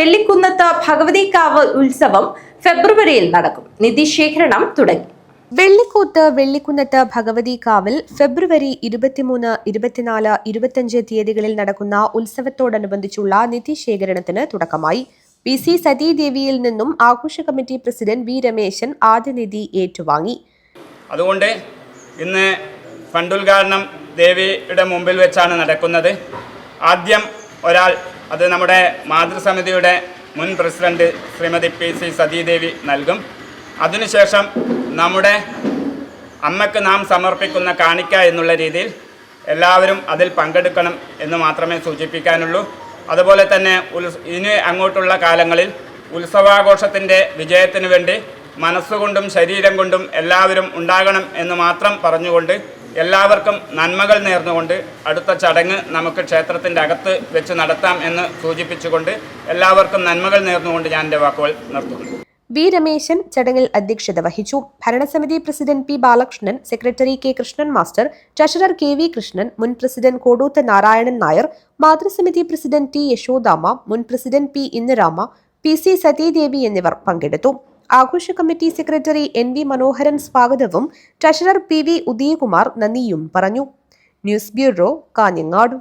വെള്ളിക്കുന്നത്ത് ഭഗവതിക്കാവ് ഉത്സവം ഫെബ്രുവരിയിൽ നടക്കും. നിധി ശേഖരണം തുടങ്ങി. വെള്ളിക്കൂത്ത് വെള്ളിക്കുന്നത്ത് ഭഗവതി കാവിൽ ഫെബ്രുവരി ഇരുപത്തിമൂന്ന് ഇരുപത്തിനാല് ഇരുപത്തിയഞ്ച് തീയതികളിൽ നടക്കുന്ന ഉത്സവത്തോടനുബന്ധിച്ചുള്ള നിധി ശേഖരണത്തിന് തുടക്കമായി. പി സി സതീദേവിയിൽ നിന്നും ആഘോഷ കമ്മിറ്റി പ്രസിഡന്റ് വി രമേശൻ ആദ്യ നിധി ഏറ്റുവാങ്ങി. അതുകൊണ്ട് ഇന്ന് ഫണ്ടുദ്ഘാടനം ദേവിയുടെ മുമ്പിൽ വെച്ചാണ് നടക്കുന്നത്. ആദ്യം ഒരാൾ അത് നമ്മുടെ മാതൃസമിതിയുടെ മുൻ president Shrimati P C Sathidevi നൽകും. അതിനുശേഷം നമ്മുടെ അമ്മയ്ക്ക് നാം സമർപ്പിക്കുന്ന കാണിക്ക എന്നുള്ള രീതിയിൽ എല്ലാവരും അതിൽ പങ്കെടുക്കണം എന്ന് മാത്രമേ സൂചിപ്പിക്കാനുള്ളൂ. അതുപോലെ തന്നെ ഇനി അങ്ങോട്ടുള്ള കാലങ്ങളിൽ ഉത്സവാഘോഷത്തിന്റെ വിജയത്തിന് വേണ്ടി മനസ്സുകൊണ്ടും ശരീരം കൊണ്ടും എല്ലാവരും ഉണ്ടാകണം എന്ന് മാത്രം പറഞ്ഞുകൊണ്ട് എല്ലാവർക്കും നന്മകൾ നേർന്നുകൊണ്ട് അടുത്ത ചടങ്ങ് നമുക്ക് ക്ഷേത്രത്തിന്റെ അകത്ത് വെച്ച് നടത്താം എന്ന് സൂചിപ്പിച്ചുകൊണ്ട് എല്ലാവർക്കും നന്മകൾ നേർന്നുകൊണ്ട് ഞാൻ എന്റെ വാക്കുകൾ നിർത്തുന്നു. വി രമേശൻ ചടങ്ങിൽ അധ്യക്ഷത വഹിച്ചു. ഭരണസമിതി president P Balakrishnan secretary K Krishnan master treasurer K V Krishnan മുൻ പ്രസിഡന്റ് കോടൂത്ത് നാരായണൻ നായർ മാതൃസമിതി പ്രസിഡന്റ് ടി യശോദാമ മുൻ president P Indiramma P C Sathidevi എന്നിവർ പങ്കെടുത്തു. ആഘോഷ committee secretary N V Manoharan സ്വാഗതവും ട്രഷറർ പി വി ഉദയകുമാർ നന്ദിയും പറഞ്ഞു. News bureau Kanhangad.